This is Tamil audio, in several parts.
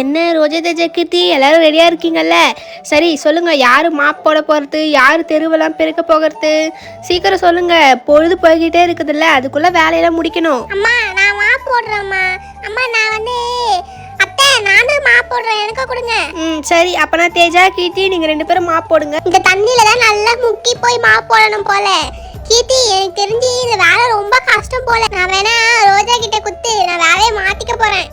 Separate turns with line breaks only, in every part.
என்ன ரோஜா தேஜா கீர்த்தி? எல்லாரும் ரெடியா இருக்கீங்கல்ல? சரி சொல்லுங்க யாரு மாப் போட போறது? யாரு தெருவெல்லாம் பெருக்க போகிறது? சீக்கிரம் சொல்லுங்க பொழுது போய்கிட்டே இருக்குதுல்ல அதுக்குள்ள வேலையெல்லாம் முடிக்கணும்.
அம்மா நான் மா போடுறேம்மா. அம்மா நான் வந்து அத்தை நானும் மா போடுறேன். எனக்கு கொடுங்க.
ம் சரி அப்பனா தேஜா கீர்த்தி நீங்க ரெண்டு பேரும் மாப் போடுங்க.
இந்த தண்ணியில தான் நல்லா முக்கி போய் மா போடணும் போல. கீர்த்தி எனக்கு தெரிஞ்சு இந்த வேலை ரொம்ப கஷ்டம் போல. நான் வேணா ரோஜா கிட்ட குத்து நான் வேலையை மாத்திக்க போறேன்.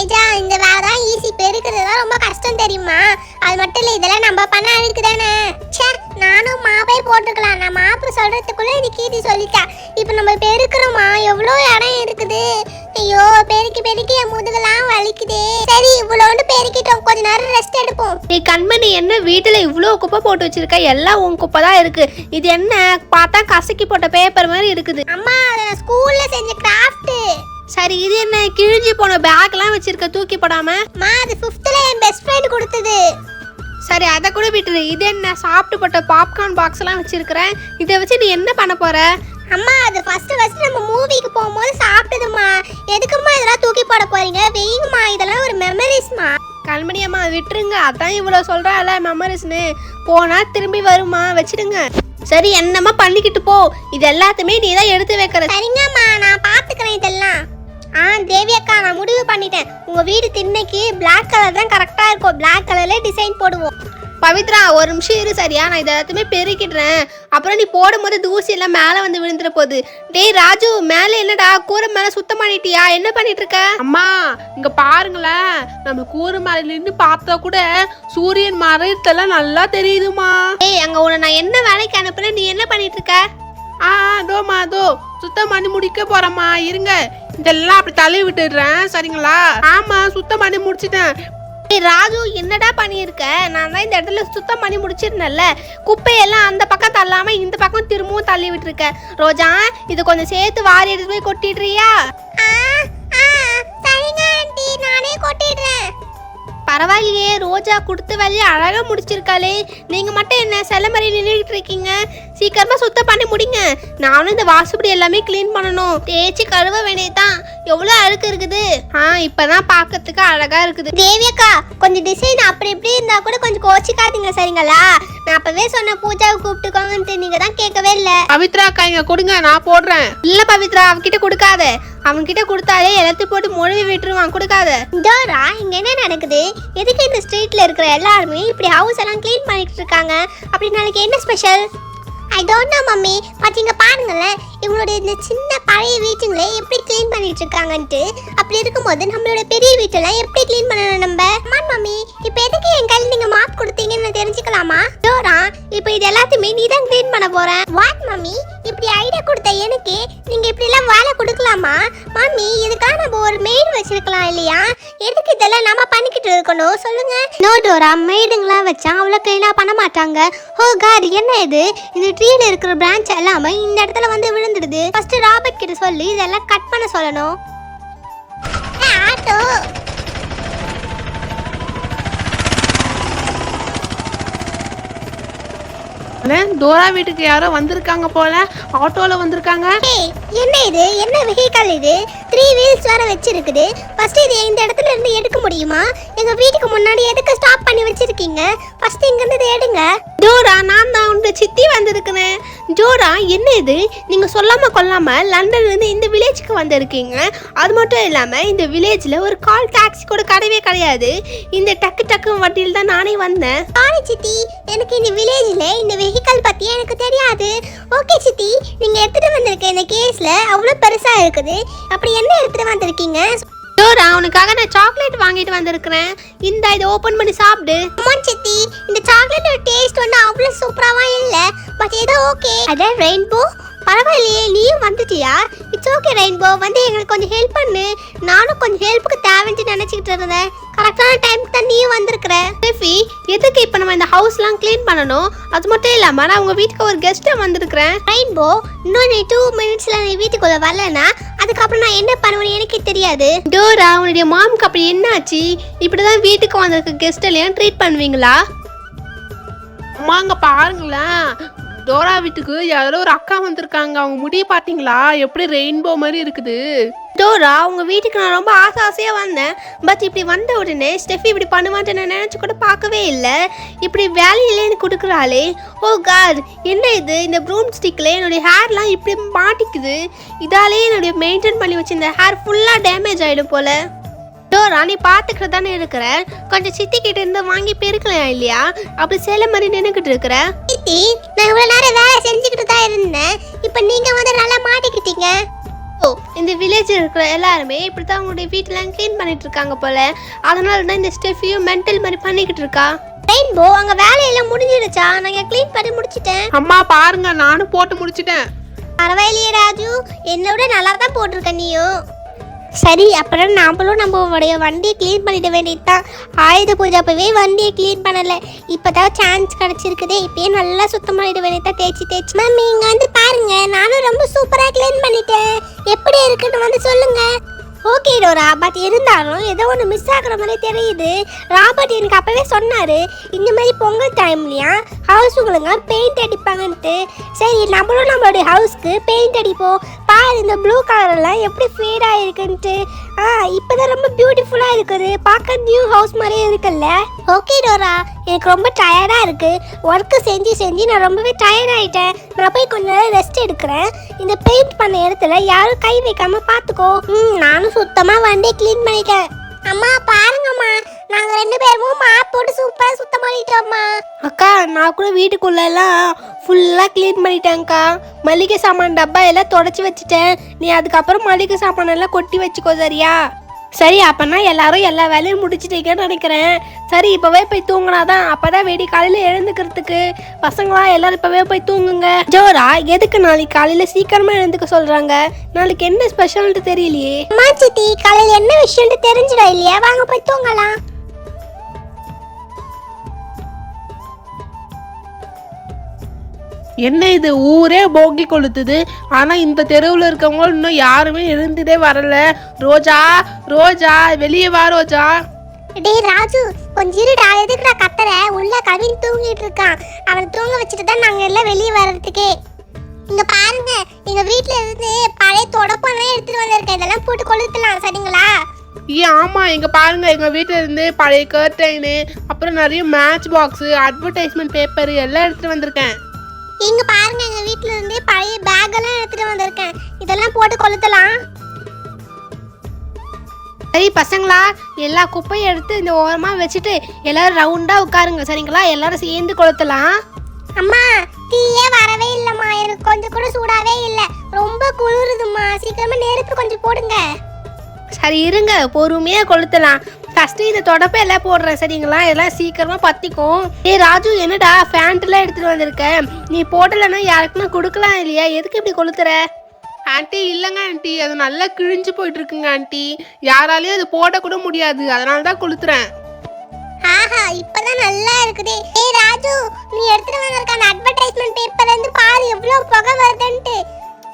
தேஜா இந்த வேலை தான் ஈஸி பெருக்கிறது தான் ரொம்ப கஷ்டம் தெரியுமா? அது மட்டும் இல்லை இதெல்லாம் நம்ம பண்ண அழுக்கு தானே. ச்சே நானும் மாப்பே போட்டுக்கலாம் நான் மாப்பு சொல்றதுக்குள்ள இந்த கீர்த்தி சொல்லிட்டா. இப்போ நம்ம பெருக்கிறோமா எவ்வளோ இடம் இருக்குது. ஐயோ பெருக்கி பெருக்கி என் முதுகெல்லாம் வலிக்குதே. சரி இவ்வளோண்டு பெருக்கிட்டோம். கொஞ்ச நேரம் ரெஸ்ட் எடுப்போம்.
நீ கண்மணி என்ன வீட்டில் இவ்வளோ குப்பை போட்டு வச்சிருக்க? எல்லாம் உன் குப்பை தான் இருக்கு. இது என்ன? பார்த்தா கசக்கி போட்ட பேப்பர் மாதிரி இருக்குது.
அம்மா அதை நான் ஸ்கூல்ல செஞ்ச கிராஃப்ட்
சரி இது என்ன கிழிஞ்சி போன பேக்லாம் வச்சிருக்க தூக்கி போடாம?
அம்மா அது ஃபிஃப்த்ல என் பெஸ்ட் ஃப்ரெண்ட் கொடுத்தது.
சரி அதை கூட விட்டுரு. இது என்ன சாப்பிட்டு போட்ட பாப்கார்ன் பாக்ஸ் எல்லாம் வச்சிருக்கிறேன் இதை வச்சு நீ என்ன பண்ண போற?
அம்மா அது ஃபர்ஸ்ட் ஃபர்ஸ்ட் நம்ம மூவிக்கு போகும்போது சாப்பிட்டதுமா எதுக்கும்மா இதெல்லாம் தூக்கி போட போறீங்க? வெயிங்கம்மா இதெல்லாம் ஒரு மெமரிஸ்மா
கண்மணி அம்மா விட்டுருங்க. அதான் இவ்வளோ சொல்கிறால மெமரிஸ்னு போனா திரும்பி வருமா வச்சிடுங்க. சரி என்னம்மா பண்ணிக்கிட்டு போ. இது எல்லாத்தையுமே நீ தான் எடுத்து வைக்கிற.
சரிங்கம்மா நான் இதெல்லாம் ஆ தேவி அக்கா நான் முடிவு பண்ணிட்டேன். உங்க வீடு திண்ணைக்கு Black கலர் தான் கரெக்டா இருக்கும். Black கலர்ல டிசைன் போடுவோம்.
பவித்ரா ஒரு நிமிஷம் இரு சரியா? நான் இதை எல்லாத்தையுமே பெருக்கிடுறேன். அப்புறம் நீ போடும்போது தூசி எல்லாம் மேலே வந்து விழுந்துற போகுது டேய் ராஜு மேலே என்னடா? கூரை மேலே சுத்தம் பண்ணிட்டியா? என்ன பண்ணிட்டு இருக்க
அம்மா இங்க பாருங்களேன். நம்ம கூறு மேல நின்று பார்த்தா கூட சூரியன் மறையத்தெல்லாம் நல்லா தெரியுதுமா
டேய் அங்கே உன்னை நான் என்ன வேலைக்கு அனுப்புறேன்? நீ என்ன பண்ணிட்டு இருக்க
ஆ அதோமா அதோ சுத்தம் பண்ணி முடிக்க போறேம்மா. இருங்க. இதெல்லாம் அப்படி தள்ளி விட்டுடுறேன் சரிங்களா? ஆமா சுத்தம் பண்ணி முடிச்சிட்டேன்.
ராஜு என்னடா பண்ணியிருக்க? நான் தான் இந்த இடத்துல சுத்தம் பண்ணி முடிச்சிருந்தேன்ல. குப்பையெல்லாம் அந்த பக்கம் தள்ளாம இந்த பக்கம் திரும்பவும் தள்ளி விட்டுருக்க. ரோஜா இது கொஞ்சம் சேர்த்து வாரி எடுத்து போய் கொட்டிடுறியா?
சரிங்க ஆண்டி. நானே கொட்டிடுறேன்.
பரவாயில்லையே ரோஜா கொடுத்த வேலையை அழகாக முடிச்சிருக்காளே. நீங்கள் மட்டும் என்ன சில மாதிரி நின்றுட்டு இருக்கீங்க? சீக்கிரமா சுத்தம் பண்ணி முடிங்க. நானும் இந்த வாசுபடி எல்லாமே க்ளீன் பண்ணணும். தேய்ச்சி கழுவ வேண்டியதுதான். எவ்வளோ அழுக்கு இருக்குது? ஆ இப்போதான் பார்க்கறதுக்கு அழகா இருக்குது.
தேவி அக்கா கொஞ்சம் டிசைன் அப்படி இப்படி இருந்தா கூட கொஞ்சம் கோச்சிக்காதீங்க சரிங்களா? நான் அப்பவே சொன்ன பூஜாவை கூப்பிட்டுக்கோங்கன்ட்டு. நீங்க தான் கேட்கவே இல்லை.
பவித்ரா அக்கா இங்க கொடுங்க நான் போடுறேன்.
இல்ல பவித்ரா அவன்கிட்ட கொடுக்காத. அவன்கிட்ட கொடுத்தாலே எல்லாத்தையும் போட்டு மொழிவி விட்டுருவான் கொடுக்காத.
டோரா இங்க என்ன நடக்குது? எதுக்கு இந்த ஸ்ட்ரீட்ல இருக்கிற எல்லாருமே இப்படி ஹவுஸ் எல்லாம் க்ளீன் பண்ணிட்டு இருக்காங்க? அப்படி நாளைக்கு என்ன special I don't know mummy பாத்தீங்க பாருங்களேன். இவங்களுடைய இந்த சின்ன பழைய வீட்டுங்களே எப்படி க்ளீன் பண்ணிட்டு இருக்காங்கன்ட்டு அப்படி இருக்கும்போது நம்மளோட பெரிய வீட்டெல்லாம் எப்படி க்ளீன் பண்ணணும் நம்ம? அம்மா மம்மி இப்போ எதுக்கு என் கையில் நீங்க மாப் கொடுத்தீங்கன்னு தெரிஞ்சுக்கலாமா? டோரா இப்போ இது எல்லாத்தையுமே நீ தான் க்ளீன் பண்ண போற. வாட் மம்மி இப்படி ஐடியா கொடுத்த எனக்கு நீங்க இப்படி எல்லாம் வேலை கொடுக்கலாமா? மம்மி இதுக்காக நம்ம ஒரு மெய்டு வச்சிருக்கலாம் இல்லையா? எதுக்கு இதெல்லாம் நம்ம பண்ணிக்கிட்டு இருக்கணும்? சொல்லுங்க. நோ டோரா மெய்டுங்களாம் வச்சா அவ்வளோ க்ளீனாக பண்ண மாட்டாங்க. ஓ கார் என்ன இது? இந்த ட்ரீல இருக்கிற பிரான்ச் எல்லாமே இந்த இடத்துல வந்து விழுந்துடுது ஃபர்ஸ்ட் ராபர்ட் கிட்ட சொல்லி இதெல்லாம் கட் பண்ண சொல்லணும். ஆட்டோ.
டோரா வீட்டுக்கு யாரோ வந்திருக்காங்க போல. ஆட்டோல வந்திருக்காங்க.
என்ன இது? என்ன வெஹிக்கல் இது? த்ரீ வீல்ஸ் வேற வச்சிருக்குது. ஃபர்ஸ்ட் இது இந்த இடத்துல இருந்து எடுக்க முடியுமா? எங்க வீட்டுக்கு முன்னாடி எதுக்கு ஸ்டாப் பண்ணி வச்சிருக்கீங்க? ஃபர்ஸ்ட் இங்க இருந்து எடுங்க.
ஜோரா நான் தான் உன்னோட சித்தி வந்திருக்கிறேன். ஜோரா என்ன இது? நீங்க சொல்லாம கொல்லாம லண்டன்ல இருந்து இந்த வில்லேஜ்க்கு வந்திருக்கீங்க. அது மட்டும் இல்லாம இந்த வில்லேஜ்ல ஒரு கால் டாக்ஸி கூட கிடையவே கிடையாது. இந்த டக்கு டக்கு வண்டியில் தான் நானே வந்தேன்.
சாரி சித்தி எனக்கு இந்த வில்லேஜ்ல இந்த வெஹிக்கல் பத்தி எனக்கு தெரியாது. ஓகே சித்தி நீங்க எடுத்துட்டு வந்திருக்க இந்த கேஸ்ல அவ்வளவு பெருசா இருக்குது. அப்படி என்ன எடுத்துட்டு வந்திருக்கீங்க?
ஜோரா உனக்காக நான் சாக்லேட் வாங்கிட்டு வந்திருக்கிறேன். இந்த இதை ஓபன் பண்ணி சாப்பிடு.
அம்மான் சித்தி இந்த சாக்லேட்டோட டேஸ்ட் ஒன்றும் அவ்வளோ சூப்பராவா இல்லை? பட் ஏதோ ஓகே அட ரெயின்போ பரவாயில்லையே நீயும் வந்துட்டியா? இட்ஸ் ஓகே ரெயின்போ வந்து எங்களுக்கு கொஞ்சம் ஹெல்ப் பண்ணு. நானும் கொஞ்சம் ஹெல்ப்புக்கு தேவைன்னு நினச்சிக்கிட்டு இருந்தேன். கரெக்டான டைமுக்கு தான் நீயும் வந்திருக்கிற.
ரெஃபி எதுக்கு இப்போ நம்ம இந்த ஹவுஸ்லாம் க்ளீன் பண்ணணும்? அது மட்டும் இல்லாமல் நான் உங்கள் வீட்டுக்கு ஒரு கெஸ்ட்டாக வந்திருக்கிறேன்.
ரெயின்போ இன்னும் நீ டூ மினிட்ஸில் நீ வீட்டுக்குள்ளே வரலனா அதுக்கப்புறம் நான் என்ன பண்ணுவேன்னு எனக்கே தெரியாது.
டோரா உன்னுடைய மாமுக்கு அப்படி என்னாச்சு? இப்படி தான் வீட்டுக்கு வந்திருக்க கெஸ்ட் எல்லாம் ட்ரீட் பண்ணுவீங்களா?
அம்மாங்க பாருங்களேன். டோரா வீட்டுக்கு யாரோ ஒரு அக்கா வந்திருக்காங்க. அவங்க முடிய பாத்தீங்களா எப்படி ரெயின்போ மாதிரி இருக்குது.
டோரா அவங்க வீட்டுக்கு நான் ரொம்ப ஆசை ஆசையா வந்தேன். பட் இப்படி வந்த உடனே ஸ்டெஃபி இப்படி பண்ணுவான்ட்டு நான் நினைச்சு கூட பார்க்கவே இல்லை. இப்படி வேலையில எனக்கு கொடுக்குறாளே. ஓ காட் என்ன இது? இந்த ப்ரூம் ஸ்டிக்ல என்னுடைய ஹேர்லாம் இப்படி மாட்டிக்குது. இதாலே என்னுடைய மெயின்டைன் பண்ணி வச்சிருந்த ஹேர் ஃபுல்லா டேமேஜ் ஆயிடும் போல. டோரா நீ பார்த்துக்கிட்டு தானே இருக்கிற? கொஞ்சம் சித்தி கிட்ட இருந்து வாங்கி பெருக்கலாம் இல்லையா? அப்படி சேலை மாதிரி நின்றுக்கிட்டு இருக்கிற?
சித்தி நான் இவ்வளவு நேரம் வேலை செஞ்சுக்கிட்டு தான் இருந்தேன். இப்போ நீங்க வந்து நல்லா மாட்டிக்கிட்டீங்க.
ஓ இந்த வில்லேஜ் இருக்கிற எல்லாருமே இப்படி தான் அவங்களுடைய வீட்டெல்லாம் க்ளீன் பண்ணிட்டு இருக்காங்க போல. அதனால தான் இந்த ஸ்டெஃபியும் மென்டல் மாதிரி பண்ணிக்கிட்டு இருக்கா?
ரெயின்போ அங்க வேலையெல்லாம் முடிஞ்சிடுச்சா? நாங்க க்ளீன் பண்ணி முடிச்சிட்டேன்.
அம்மா பாருங்க நானும் போட்டு முடிச்சிட்டேன்.
பரவாயில்லையே ராஜு. என்னோட நல்லா தான் போட்டிருக்க நீயும். சரி அப்புறம் நாமளும் நம்மளுடைய வண்டியை க்ளீன் பண்ணிட வேண்டியதுதான். ஆயுத பூஜைப்பவே வண்டியை க்ளீன் பண்ணலை. இப்போ தான் சான்ஸ் கிடச்சிருக்குதே. இப்பயே நல்லா சுத்தம் பண்ணிட வேண்டியதான் தேய்ச்சி தேய்ச்சி. மேம் நீங்கள் வந்து பாருங்க. நானும் ரொம்ப சூப்பராக க்ளீன் பண்ணிட்டேன். எப்படி இருக்குன்னு வந்து சொல்லுங்க. ஓகே டோரா பட் இருந்தாலும் ஏதோ ஒன்று மிஸ் ஆகிற மாதிரி தெரியுது. ராபர்ட் எனக்கு அப்பவே சொன்னார். இந்த மாதிரி பொங்கல் டைம்லையா ஹவுஸ் உங்களுக்கு பெயிண்ட் அடிப்பாங்கன்ட்டு. சரி நம்மளும் நம்மளுடைய ஹவுஸ்க்கு பெயிண்ட் அடிப்போம். பாரு இந்த ப்ளூ கலர்லாம் எப்படி ஃபேட் ஆயிருக்குன்ட்டு. ஆ இப்போதான் ரொம்ப பியூட்டிஃபுல்லாக இருக்குது. பார்க்க நியூ ஹவுஸ் மாதிரியே இருக்குல்ல? Okay Dora. எனக்கு ரொம்ப டயர்டாக இருக்குது ஒர்க்கு செஞ்சு செஞ்சு நான் ரொம்பவே டயர்ட் ஆயிட்டேன். நான் போய் கொஞ்ச நேரம் ரெஸ்ட் எடுக்கிறேன். இந்த பெயிண்ட் பண்ண இடத்துல யாரும் கை வைக்காமல் பார்த்துக்கோ. ம் நானும் சுத்தமாக வண்டியை க்ளீன் பண்ணிட்டேன். அம்மா பாருங்கம்மா. நாங்கள் ரெண்டு பேரும் மாப் போட்டு சூப்பராக சுத்தம் பண்ணிட்டோம்மா.
அக்கா நான் கூட வீட்டுக்குள்ள எல்லாம் ஃபுல்லாக க்ளீன் பண்ணிட்டேன்க்கா. மளிகை சாமான் டப்பா எல்லாம் தொடச்சி வச்சுட்டேன். நீ அதுக்கப்புறம் மளிகை சாமான் எல்லாம் கொட்டி வச்சுக்கோ சரியா? சரி அப்பனா எல்லாரும் எல்லா வேலையும் முடிச்சிட்டீங்கன்னு நினைக்கிறேன். சரி இப்போவே போய் தூங்கினாதான். அப்பதான் வெடி காலையில் எழுந்துக்கிறதுக்கு. பசங்களா எல்லாரும் இப்போவே போய் தூங்குங்க. ஜோரா எதுக்கு நாளைக்கு காலையில் சீக்கிரமா எழுந்துக்க சொல்றாங்க? நாளைக்கு என்ன ஸ்பெஷல்னு தெரியலையே.
அம்மா சித்தி காலையில் என்ன விஷயம்னு தெரிஞ்சிடும் இல்லையா? வாங்க போய் தூங்கலாம்.
என்ன இது? ஊரே போகி கொளுத்துது. ஆனா இந்த தெருவில் இருக்கவங்க இன்னும் யாருமே எழுந்துட்டே வரல. ரோஜா ரோஜா வெளியே வா ரோஜா.
டேய் ராஜு கொஞ்சம் இருடா எதுக்குடா கத்துற? உள்ள கவின் தூங்கிட்டு இருக்கான். அவனை தூங்க வச்சுட்டு தான் நாங்க எல்லாம் வெளியே வர்றதுக்கே. இங்க பாருங்க எங்க வீட்ல இருந்து பழைய தொடப்பெல்லாம் எடுத்துட்டு வந்திருக்கேன். இதெல்லாம் போட்டு கொளுத்தலாம் சரிங்களா?
ஏ ஆமா எங்க பாருங்க எங்க வீட்டுல இருந்து பழைய கர்டைனு அப்புறம் நிறைய மேட்ச் பாக்ஸ் அட்வர்டைஸ்மெண்ட் பேப்பர் எல்லாம் எடுத்துட்டு வந்திருக்கேன்.
இங்க பாருங்க எங்க வீட்ல இருந்து பழைய பேக் எல்லாம் எடுத்துட்டு வந்திருக்கேன். இதெல்லாம் போட்டு கொளுத்தலாம்.
சரி பசங்களா எல்லா குப்பையும் எடுத்து இந்த ஓரமாக வச்சுட்டு எல்லாரும் ரவுண்டாக உட்காருங்க சரிங்களா? எல்லாரும் சேர்ந்து கொளுத்தலாம்.
அம்மா தீயே வரவே இல்லம்மா. எனக்கு கொஞ்சம் கூட சூடாவே இல்ல. ரொம்ப குளிருதும்மா. சீக்கிரமா நெருப்பு கொஞ்சம் போடுங்க.
சரி இருங்க. பொறுமையாக கொளுத்தலாம். ஃபஸ்ட்டு இந்த தொடப்ப எல்லாம் போடுறேன் சரிங்களா? இதெல்லாம் சீக்கிரமாக பற்றிக்கும் ஏய் ராஜு என்னடா ஃபேண்ட்லாம் எடுத்துகிட்டு வந்திருக்க? நீ போடலைன்னா யாருக்குன்னா கொடுக்கலாம் இல்லையா? எதுக்கு இப்படி கொளுத்துற?
ஆண்டி இல்லைங்க ஆண்டி. அது நல்லா கிழிஞ்சு போயிட்டு இருக்குங்க ஆண்டி. யாராலையும் அது போடக்கூட முடியாது. அதனால தான் கொளுத்துறேன்.
ஆஹா இப்பதான் நல்லா இருக்குதே. ஏய் ராஜு நீ எடுத்துட்டு வந்திருக்க அந்த அட்வர்டைஸ்மெண்ட் பேப்பர்ல இருந்து பாரு எவ்வளவு புகை வருதுன்ட்டு.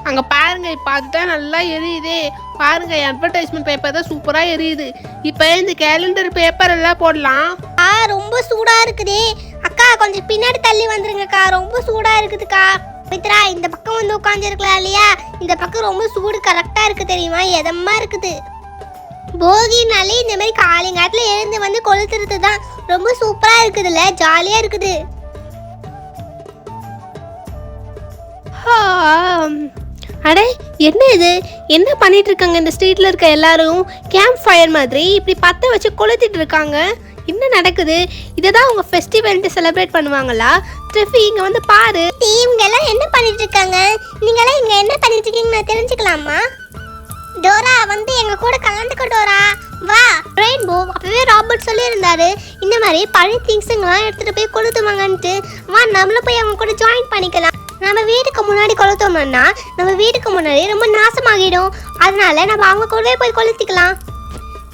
அங்க பாருங்க இப்ப அதுதான் நல்லா எரியுதே. பாருங்க அட்வர்டைஸ்மெண்ட் பேப்பர் தான் சூப்பரா எரியுது. இப்ப இந்த கேலண்டர் பேப்பர் எல்லாம் போடலாம்.
ஆ ரொம்ப சூடா இருக்குதே. அக்கா கொஞ்சம் பின்னாடி தள்ளி வந்துருங்கக்கா. ரொம்ப சூடா இருக்குதுக்கா. மித்ரா இந்த பக்கம் வந்து உட்காந்துருக்கலாம் இல்லையா? இந்த பக்கம் ரொம்ப சூடு கரெக்டா இருக்கு தெரியுமா? எதமா இருக்குது? போகினாலே இந்த மாதிரி காலைங்காட்டில் எழுந்து வந்து கொளுத்துறது தான் ரொம்ப சூப்பரா இருக்குதுல்ல. ஜாலியா இருக்குது.
அடே என்ன இது? என்ன பண்ணிட்டு இருக்காங்க இந்த ஸ்ட்ரீட்ல இருக்க எல்லாரும்? கேம்ப் ஃபயர் மாதிரி இப்படி பத்த வச்சு கொளுத்திட்டு இருக்காங்க என்ன நடக்குது? இதை தான் அவங்க ஃபெஸ்டிவல்ட்டு செலிப்ரேட் பண்ணுவாங்களா? ட்ரிஃபி இங்க வந்து பாரு.
இவங்கெல்லாம் என்ன பண்ணிட்டு இருக்காங்க நீங்க எல்லாம் இங்க என்ன பண்ணிட்டு இருக்கீங்கன்னு தெரிஞ்சுக்கலாமா? டோரா வந்து எங்க கூட கலந்துக்க டோரா. வா. ரெயின்போ அப்பவே ராபர்ட் சொல்லியிருந்தாரு. இந்த மாதிரி பழைய திங்ஸுங்கெல்லாம் எடுத்துட்டு போய் கொளுத்துவாங்கன்ட்டு. வா நம்மளும் போய் அவங்க கூட ஜாயின் பண்ணிக்கலாம். நம்ம வீட்டுக்கு முன்னாடி கொளுத்தோம்னா நம்ம வீட்டுக்கு முன்னாடி ரொம்ப நாசமாகிடும். அதனால நம்ம அவங்க கூடவே போய் கொளுத்திக்கலாம்.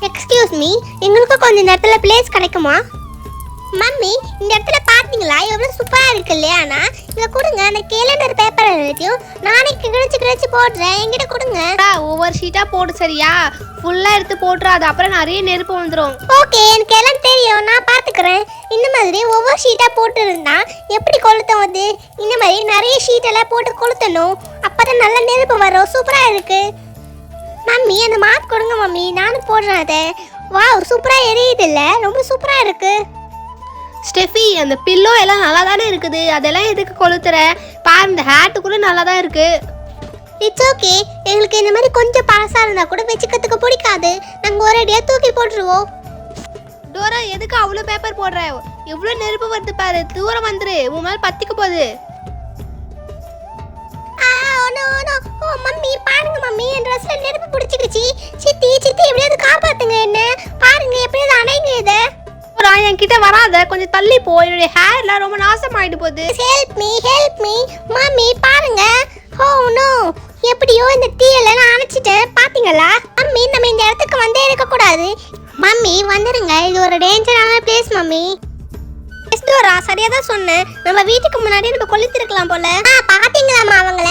எக்ஸ்கியூஸ் மீ எங்களுக்கு கொஞ்சம் நேரத்தில் பிளேஸ் கிடைக்குமா? மம்மி இந்த இடத்துல பாத்தீங்களா எவ்வளவு சூப்பரா இருக்கு இல்லையா? அண்ணா இங்க கொடுங்க அந்த கேலண்டர் பேப்பர் எல்லாத்தையும் நானே கிழிச்சு கிழிச்சு போடுறேன். என்கிட்ட கொடுங்க.
ஒவ்வொரு ஷீட்டா போடு சரியா? ஃபுல்லா எடுத்து போட்டுறாது அப்புறம் நிறைய நெருப்பு வந்துடும்
ஓகே எனக்கு எல்லாம் தெரியும் நான் பாத்துக்கிறேன் இந்த மாதிரி ஒவ்வொரு ஷீட்டா போட்டு இருந்தா எப்படி கொளுத்தம் வந்து இந்த மாதிரி நிறைய ஷீட் எல்லாம் போட்டு கொளுத்தணும். அப்பதான் நல்ல நெருப்பு வரும். சூப்பரா இருக்கு. மம்மி அந்த மாப் கொடுங்க மம்மி. நானும் போடுறேன் அதை. வாவ் சூப்பரா எரியுது இல்ல? ரொம்ப சூப்பரா இருக்கு.
ஸ்டெஃபி அந்த பில்லோ எல்லாம் நல்லா தானே இருக்குது? அதெல்லாம் எதுக்கு கொளுத்துற? பாரு இந்த ஹேட்டு கூட நல்லா தான் இருக்கு.
இட்ஸ் ஓகே எங்களுக்கு இந்த மாதிரி கொஞ்சம் பழசா இருந்தா கூட வச்சுக்கிறதுக்கு பிடிக்காது. நாங்க ஒரேடியா தூக்கி போட்டுருவோம்.
டோரா எதுக்கு அவ்வளோ பேப்பர் போடுற? எவ்வளோ நெருப்பு வருது பாரு. தூரம் வந்துரு. உன் மேலே பத்திக்க போகுது.
ஓ மம்மி பாருங்க மம்மி. என் ட்ரெஸ்ல நெருப்பு பிடிச்சிக்கிச்சு. சித்தி சித்தி எப்படியாவது காப்பாத்துங்க என்ன? பாருங்க எப்படியாவது அணைங்க இதை.
டோரா என்கிட்ட வராத கொஞ்சம் தள்ளி போ. என்னுடைய ஹேர்லாம் ரொம்ப நாசமாயிட்டு போகுது.
Help me help me mummy பாருங்க. ஓ நோ எப்படியோ இந்த தீயல நான் அணைச்சிட்டேன். பாத்தீங்களா? மம்மி நம்ம இந்த இடத்துக்கு வந்தே இருக்க கூடாது மம்மி வந்துருங்க. இது ஒரு டேஞ்சரான பிளேஸ் மம்மி எஸ் டோரா சரியா தான் சொன்னேன். நம்ம வீட்டுக்கு முன்னாடி நம்ம கொளுத்திருக்கலாம் போல. ஆ பாத்தீங்களாமா அவங்கள?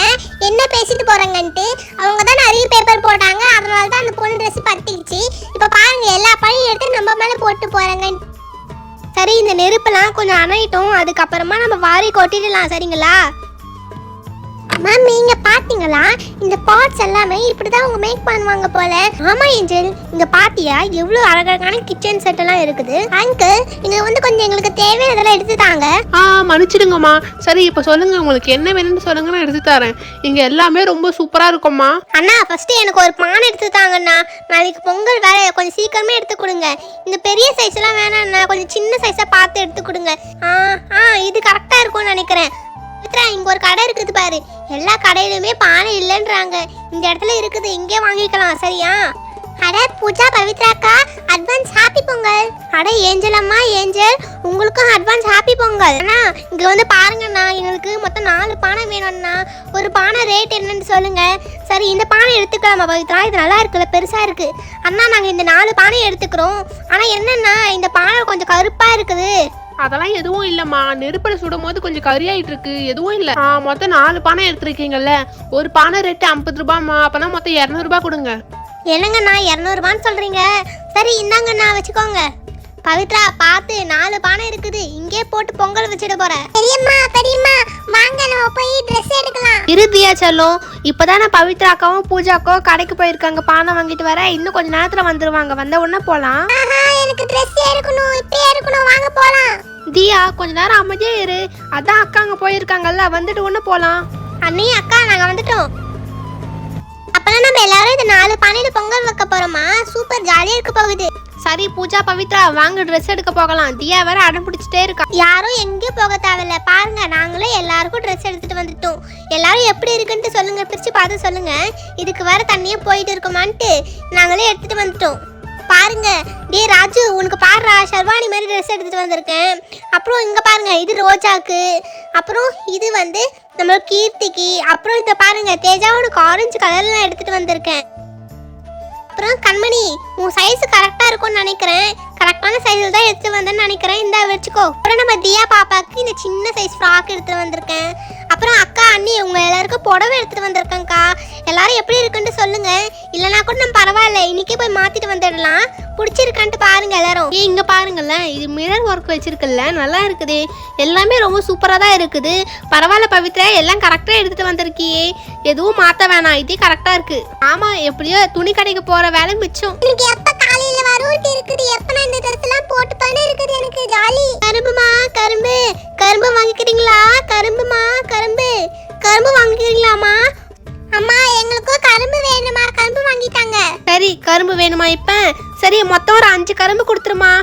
என்ன பேசிட்டு போறாங்கன்ட்டு. அவங்க தான் நிறைய பேப்பர் போட்டாங்க. அதனால தான் அந்த பொண்ணு ட்ரெஸ் பத்திக்கிச்சு இப்போ பாருங்க எல்லா பழையும் எடுத்து நம்ம மேல போட்டு போறாங்க
சரி இந்த நெருப்பெல்லாம் கொஞ்சம் அணையிட்டோம். அதுக்கப்புறமா நம்ம வாரி கொட்டிடலாம் சரிங்களா?
மேம் நீங்க பாத்தீங்களா? இந்த பாட்ஸ் எல்லாமே இப்படிதான் அவங்க மேக் பண்ணுவாங்க போல. ஆமா ஏஞ்சல். இங்க பாத்தியா? எவ்வளவு அழகழகான கிச்சன் செட் எல்லாம் இருக்குது. அங்கிள் இங்க வந்து கொஞ்சம் எங்களுக்கு தேவையானதெல்லாம் எடுத்து தாங்க.
ஆ மன்னிச்சிடுங்கம்மா. சரி இப்போ சொல்லுங்க. உங்களுக்கு என்ன வேணும்னு சொல்லுங்க நான் எடுத்து தரேன். இங்க எல்லாமே ரொம்ப சூப்பரா இருக்கும்மா.
அண்ணா ஃபர்ஸ்ட் எனக்கு ஒரு பானை எடுத்து தாங்கண்ணா. நாளைக்கு பொங்கல் வேற கொஞ்சம் சீக்கிரமே எடுத்து கொடுங்க. இந்த பெரிய சைஸ் எல்லாம் வேணாம்ண்ணா. கொஞ்சம் சின்ன சைஸா பார்த்து எடுத்து கொடுங்க. ஆ ஆ இது கரெக்டா இருக்கும்னு நினைக்கிறேன். பவித்ரா இங்க ஒரு கடை இருக்குது பாரு. எல்லா கடையிலுமே பானை இல்லைன்றாங்க. இந்த இடத்துல இருக்குது இங்கே வாங்கிக்கலாம் சரியா? அட பூஜா பவித்ராக்கா அட்வான்ஸ் ஹாப்பி பொங்கல். அட ஏஞ்சல் அம்மா ஏஞ்சல் உங்களுக்கும் அட்வான்ஸ் ஹாப்பி பொங்கல். அண்ணா இங்கே வந்து பாருங்கண்ணா எங்களுக்கு மொத்தம் நாலு பானை வேணும்ண்ணா ஒரு பானை ரேட் என்னன்னு சொல்லுங்க. சரி இந்த பானை எடுத்துக்கலாமா பவித்ரா? இது நல்லா இருக்குல்ல பெருசாக இருக்கு. அண்ணா நாங்கள் இந்த நாலு பானை எடுத்துக்கிறோம். ஆனால் என்னென்னா இந்த பானை கொஞ்சம் கருப்பாக இருக்குது.
அதெல்லாம் எதுவும் இல்லம்மா. நெருப்பில் சுடும் போது கொஞ்சம் கரியாயிட்டு இருக்கு எதுவும் இல்லை. ஆ மொத்தம் நாலு பானை எடுத்திருக்கீங்கல்ல. ஒரு பானை ரேட்டு ஐம்பது ரூபாம்மா. அப்பனா மொத்தம் இரநூறுபா கொடுங்க.
என்னங்கண்ணா இரநூறுபான்னு சொல்றீங்க? சரி இந்தாங்கண்ணா வச்சுக்கோங்க. பவித்ரா பார்த்து நாலு பானை இருக்குது. இங்கே போட்டு பொங்கல் வச்சிட போறேன் பெரியம்மா பெரியம்மா வாங்க நம்ம போய் ட்ரெஸ் எடுக்கலாம்.
இறுதியா செல்லும். இப்போதானே பவித்ராக்காவும் பூஜாக்காவும் கடைக்கு போயிருக்காங்க. பானை வாங்கிட்டு வர. இன்னும் கொஞ்ச நேரத்தில் வந்துருவாங்க. வந்த உடனே போகலாம்
ஆஹா எனக்கு ட்ரெஸ் எடுக்கணும். இப்பயே எடுக்கணும். வாங்க போலாம்.
தியா கொஞ்ச நேரம் அமைதியா இரு. அதான் அக்கா அங்கே போயிருக்காங்கல்ல வந்துட்டு உடனே போகலாம்
அண்ணி அக்கா நாங்க வந்துட்டோம். அப்பதான் நம்ம எல்லாரும் இந்த நாலு பானையில பொங்கல் வைக்க போறோமா? சூப்பர் ஜாலியா இருக்க போகுது.
சரி பூஜா பவித்ரா வாங்க ட்ரெஸ் எடுக்க போகலாம். தியா வேற அடம் பிடிச்சிட்டே இருக்கா.
யாரும் எங்கேயும் போக தேவையில்ல. பாருங்க நாங்களே எல்லாருக்கும் ட்ரெஸ் எடுத்துட்டு வந்துட்டோம். எல்லாரும் எப்படி இருக்குன்ட்டு சொல்லுங்க. பிரிச்சு பார்த்து சொல்லுங்க. இதுக்கு வேற தண்ணியே போயிட்டு இருக்குமான்ட்டு நாங்களே எடுத்துட்டு வந்துட்டோம். பாருங்க. டே ராஜு உனக்கு பாடுறா ஷர்வானி மாதிரி ட்ரெஸ் எடுத்துட்டு வந்திருக்கேன். அப்புறம் இங்க பாருங்க இது ரோஜாக்கு. அப்புறம் இது வந்து நம்ம கீர்த்திக்கு. அப்புறம் இதை பாருங்க தேஜா உனக்கு ஆரஞ்சு கலர்ல எடுத்துட்டு வந்திருக்கேன். அப்புறம் கண்மணி உன் சைஸ் கரெக்டா இருக்கும்னு நினைக்கிறேன். கரெக்டான சைஸில் தான் எடுத்து வந்தேன்னு நினைக்கிறேன். இந்த வச்சுக்கோ. அப்புறம் நம்ம தியா பாப்பாக்கு இந்த சின்ன சைஸ் ஃப்ராக் எடுத்து வந்திருக்கேன். அப்புறம் அக்கா அண்ணி உங்க எல்லாருக்கும் புடவை எடுத்துட்டு வந்திருக்கேன்க்கா. எல்லாரும் எப்படி இருக்குன்னு சொல்லுங்க. இல்லைனா கூட நம்ம பரவாயில்ல இன்னைக்கே போய் மாத்திட்டு வந்துடலாம். பிடிச்சிருக்கான்ட்டு பாருங்க எல்லாரும்.
ஏய் இங்க பாருங்களேன் இது மிரர் ஒர்க் வச்சிருக்குல்ல. நல்லா இருக்குது. எல்லாமே ரொம்ப சூப்பராக தான் இருக்குது. பரவாயில்ல பவித்ரா எல்லாம் கரெக்டாக எடுத்துட்டு வந்திருக்கியே. எதுவும் மாற்ற வேணாம். இதே கரெக்டாக இருக்கு. ஆமா எப்படியோ துணி கடைக்கு போற வேலை மிச்சம்.
எனக்கு இருக்குது. எப்ப நான் இந்த ட்ரெஸ் எல்லாம் போட்டு பண்ண இருக்குது எனக்கு. ஜாலி. கரும்புமா? கரும்பு. கரும்பு வாங்கிக்கிறீங்களா? கரும்புமா? கரும்பு. கரும்பு வாங்கிக்கிறீங்களாமா அம்மா எங்களுக்கும் கரும்பு வேணுமா? கரும்பு வாங்கிட்டாங்க.
சரி கரும்பு வேணுமா இப்ப? சரி மொத்தம் ஒரு அஞ்சு கரும்பு கொடுத்துருமா.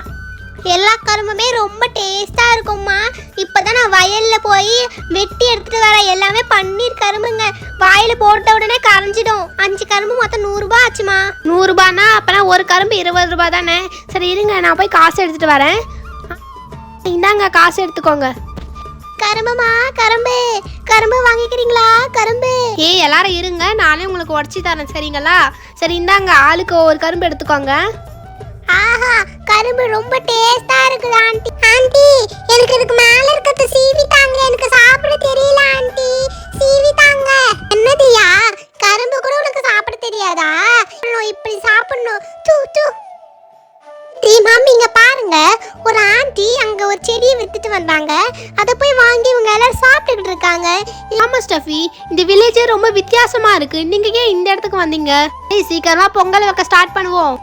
எல்லா கரும்புமே ரொம்ப டேஸ்டா இருக்கும்மா. இப்பதான் வயல்ல போய் வெட்டி எடுத்துட்டு வரேன் எல்லாமே பன்னீர் கரும்புங்க. வாயில போட்ட உடனே கரைஞ்சிடும். அஞ்சு கரும்பு மொத்தம் நூறு ரூபாய் ஆச்சுமா?
நூறு ரூபானா அப்பனா ஒரு கரும்பு இருபது ரூபாய் தானே? சரி இருங்க நான் போய் காசு எடுத்துட்டு வரேன். இந்தாங்க காசு எடுத்துக்கோங்க.
கரும்புமா? கரும்பு. கரும்பு வாங்கிக்கிறீங்களா? கரும்பு.
ஏய் எல்லாரும் இருங்க. நானே உங்களுக்கு உடச்சி தரேன் சரிங்களா? சரி இந்தாங்க ஆளுக்கு ஒரு கரும்பு எடுத்துக்கோங்க.
ஆஹா கரும்பு ரொம்ப டேஸ்டா இருக்குது ஆண்டி. ஆண்டி எனக்கு இதுக்கு
வித்தியாசமா இருக்கு. நீங்க ஏன் இந்த இடத்துக்கு வந்தீங்க? சீக்கிரமா பொங்கல் வைக்க ஸ்டார்ட் பண்ணுவோம்.